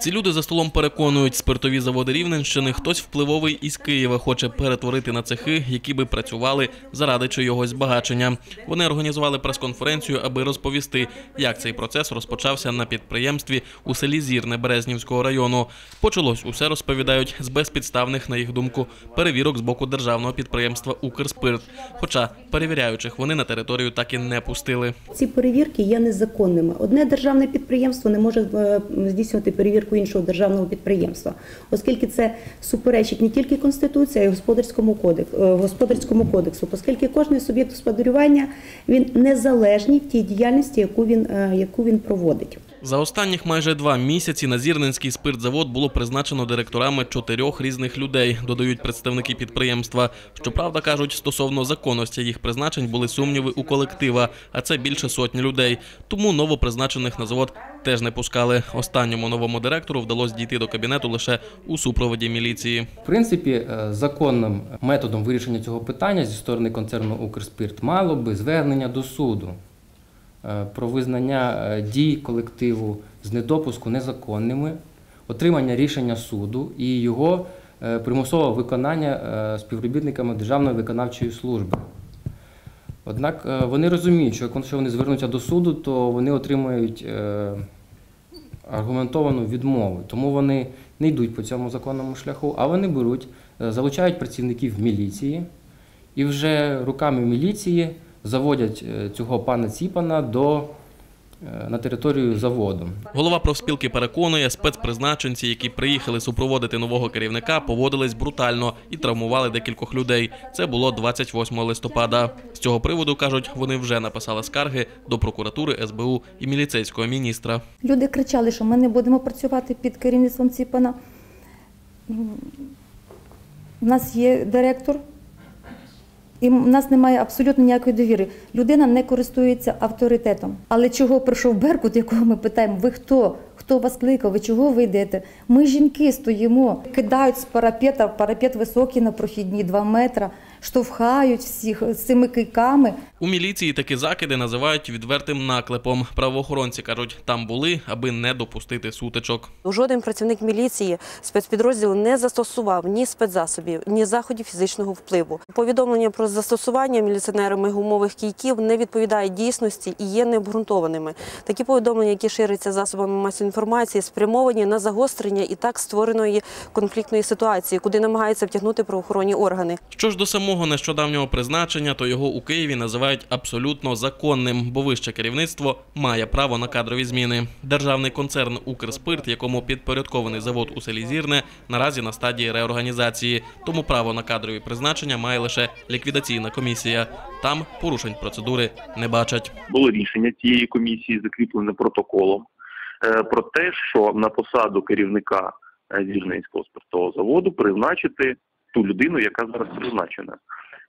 Ці люди за столом переконують, спиртові заводи Рівненщини хтось впливовий із Києва хоче перетворити на цехи, які би працювали заради чогось збагачення. Вони організували прес-конференцію, аби розповісти, як цей процес розпочався на підприємстві у селі Зірне Березнівського району. Почалось усе розповідають з безпідставних, на їх думку, перевірок з боку державного підприємства Укрспирт. Хоча перевіряючих вони на територію так і не пустили. Ці перевірки є незаконними. Одне державне підприємство не може е, здійснювати перевірку іншого державного підприємства, оскільки це суперечить не тільки конституції, а й господарському кодексу, господарському кодексу, оскільки кожний суб'єкт господарювання він незалежний в тій діяльності, яку він е, яку він проводить. За останніх майже два місяці на Зірненський спиртзавод було призначено директорами чотирьох різних людей, додають представники підприємства. Щоправда, кажуть, стосовно законності їх призначень були сумніви у колектива, а це більше сотні людей. Тому новопризначених на завод теж не пускали. Останньому новому директору вдалося дійти до кабінету лише у супроводі міліції. В принципі, е, законним методом вирішення цього питання зі сторони концерну Укрспирт мало би звернення до суду про визнання е, дій колективу з недопуску незаконними, отримання рішення суду і його е, примусове виконання е, співробітниками Державної виконавчої служби. Однак е, вони розуміють, що якщо вони звернуться до суду, то вони отримають е, аргументовану відмову. Тому вони не йдуть по цьому законному шляху, а вони беруть, е, залучають працівників міліції і вже руками міліції заводять е, цього пана Ціпана до, е, на територію заводу. Голова профспілки переконує, спецпризначенці, які приїхали супроводити нового керівника, поводились брутально і травмували декількох людей. Це було 28 листопада. З цього приводу кажуть, вони вже написали скарги до прокуратури, СБУ і міліцейського міністра. Люди кричали, що ми не будемо працювати під керівництвом Ціпана. У нас є директор, і в нас немає абсолютно ніякої довіри. Людина не користується авторитетом. Але чого прийшов Беркут, якого ми питаємо, ви хто? Хто вас кликав? Ви чого ви йдете? Ми жінки стоїмо, кидають з парапета, парапет високий на прохідні 2 метра, штовхають всіх з цими кийками. У міліції такі закиди називають відвертим наклепом. Правоохоронці кажуть, там були, аби не допустити сутичок. Жоден працівник міліції спецпідрозділу не застосував ні спецзасобів, ні заходів фізичного впливу. Повідомлення про застосування міліціонерами гумових кійків не відповідають дійсності і є необґрунтованими. Такі повідомлення, які ширяться засобами масової інформації, спрямовані на загострення і так створеної конфліктної ситуації, куди намагаються втягнути правоохоронні органи. Що ж до самого нещодавнього призначення, то його у Києві називають абсолютно законним, бо вище керівництво має право на кадрові зміни. Державний концерн Укрспирт, якому підпорядкований завод у селі Зірне, наразі на стадії реорганізації. Тому право на кадрові призначення має лише ліквідаційна комісія. Там порушень процедури не бачать. було рішення цієї комісії, закріплене протоколом, е, про те, що на посаду керівника е, Зірненського спиртового заводу призначити ту людину, яка зараз призначена.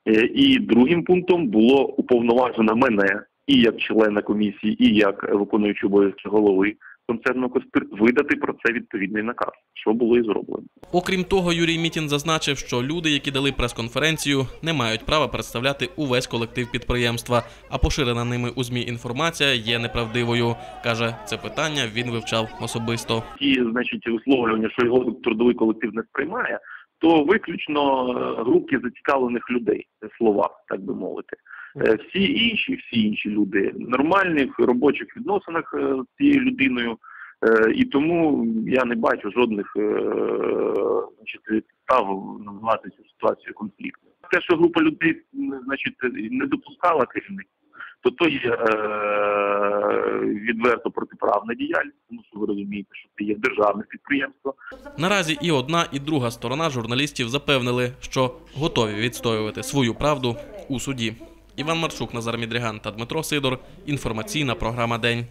Е, І другим пунктом було уповноважено мене і як члена комісії, і як виконуючий обов'язки голови концерну «Коспирт» видати про це відповідний наказ, що було і зроблено. Окрім того, Юрій Мітін зазначив, що люди, які дали прес-конференцію, не мають права представляти увесь колектив підприємства, а поширена ними у змі інформація є неправдивою. каже, це питання він вивчав особисто. ті, значить, висловлювання, що його трудовий колектив не сприймає, то виключно е, групки зацікавлених людей, слова, так би мовити. Е, Всі інші, всі інші люди в нормальних робочих відносинах е, з цією людиною, і тому я не бачу жодних значить, підстав називати цю ситуацію конфліктною. Те, що група людей значить, не допускала керівник, то то є відверто протиправна діяльність, тому що ви розумієте, що це є державне підприємство. Наразі і одна, і друга сторона журналістів запевнили, що готові відстоювати свою правду у суді. Іван Марчук, Назар Мідріган та Дмитро Сидор. Інформаційна програма День.